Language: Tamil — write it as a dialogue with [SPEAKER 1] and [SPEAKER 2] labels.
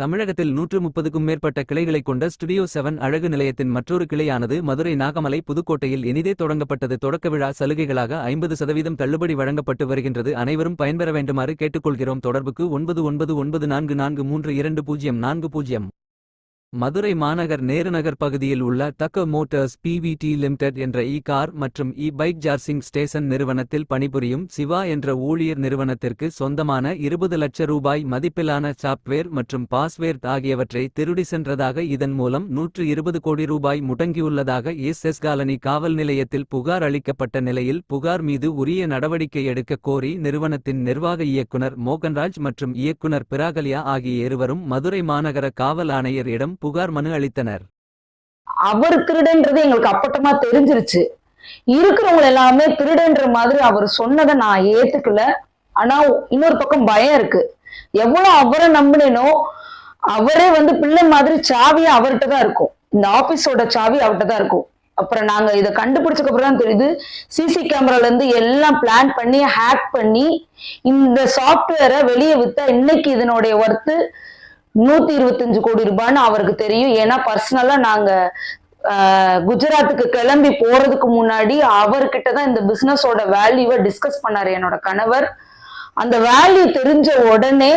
[SPEAKER 1] தமிழகத்தில் நூற்று முப்பதுக்கும் மேற்பட்ட கிளைகளைக் கொண்ட ஸ்டுடியோ செவன் அழகு நிலையத்தின் மற்றொரு கிளையானது மதுரை நாகமலை புதுக்கோட்டையில் இனிதே தொடங்கப்பட்டது. தொடக்க விழா சலுகைகளாக ஐம்பது சதவீதம் தள்ளுபடி வழங்கப்பட்டு வருகின்றது. அனைவரும் பயன்பெற வேண்டுமாறு கேட்டுக்கொள்கிறோம். தொடர்புக்கு ஒன்பது ஒன்பது ஒன்பது நான்கு நான்கு மூன்று இரண்டு பூஜ்ஜியம் நான்கு பூஜ்ஜியம். மதுரை மாநகர் நேருநகர் பகுதியில் உள்ள தக்க மோட்டார்ஸ் பிவிடி லிமிடெட் என்ற இ கார் மற்றும் இ பைக் ஜார்சிங் ஸ்டேஷன் நிறுவனத்தில் பணிபுரியும் சிவா என்ற ஊழியர் நிறுவனத்திற்கு சொந்தமான இருபது லட்ச ரூபாய் மதிப்பிலான சாப்ட்வேர் மற்றும் பாஸ்வேர்ட் ஆகியவற்றை திருடி சென்றதாக இதன் மூலம் நூற்று இருபது கோடி ரூபாய் முடங்கியுள்ளதாக எஸ் எஸ் காலனி காவல் நிலையத்தில் புகார் அளிக்கப்பட்ட நிலையில் புகார் மீது உரிய நடவடிக்கை எடுக்க கோரி நிறுவனத்தின் நிர்வாக இயக்குனர் மோகன்ராஜ் மற்றும் இயக்குனர் பிராகலியா ஆகிய இருவரும் மதுரை மாநகர காவல் ஆணையரிடம் புகார் மனு அளித்தனர்.
[SPEAKER 2] அவர் திருடன்றது எங்களுக்கு அப்பட்டமா தெரிஞ்சிருச்சு. இருக்கிறவங்க எல்லாமே திருடன்ற மாதிரி அவர் சொன்னதை நான் ஏத்துக்கல. ஆனா இன்னொரு பக்கம் பயம் இருக்கு. எவ்வளவு அவரை நம்பினேனோ அவரே வந்து பிள்ளை மாதிரி சாவி அவர்கிட்ட தான் இருக்கும். இந்த ஆபீஸோட சாவி அவர்கிட்ட தான் இருக்கும். அப்புறம் நாங்க இதை கண்டுபிடிச்சதுக்கு அப்புறம் தான் தெரியுது. சிசி கேமரால இருந்து எல்லாம் பிளான் பண்ணி ஹேக் பண்ணி இந்த சாஃப்ட்வேரை வெளியே வித்தா இன்னைக்கு இதனுடைய ஒர்த்து நூத்தி இருபத்தஞ்சு கோடி ரூபான்னு அவருக்கு தெரியும். ஏன்னா பர்சனலா நாங்க ஆஹ், குஜராத்துக்கு கிளம்பி போறதுக்கு முன்னாடி அவர்கிட்ட தான் இந்த பிசினஸோட வேல்யூவை டிஸ்கஸ் பண்ணாரு என்னோட கணவர். அந்த வேல்யூ தெரிஞ்ச உடனே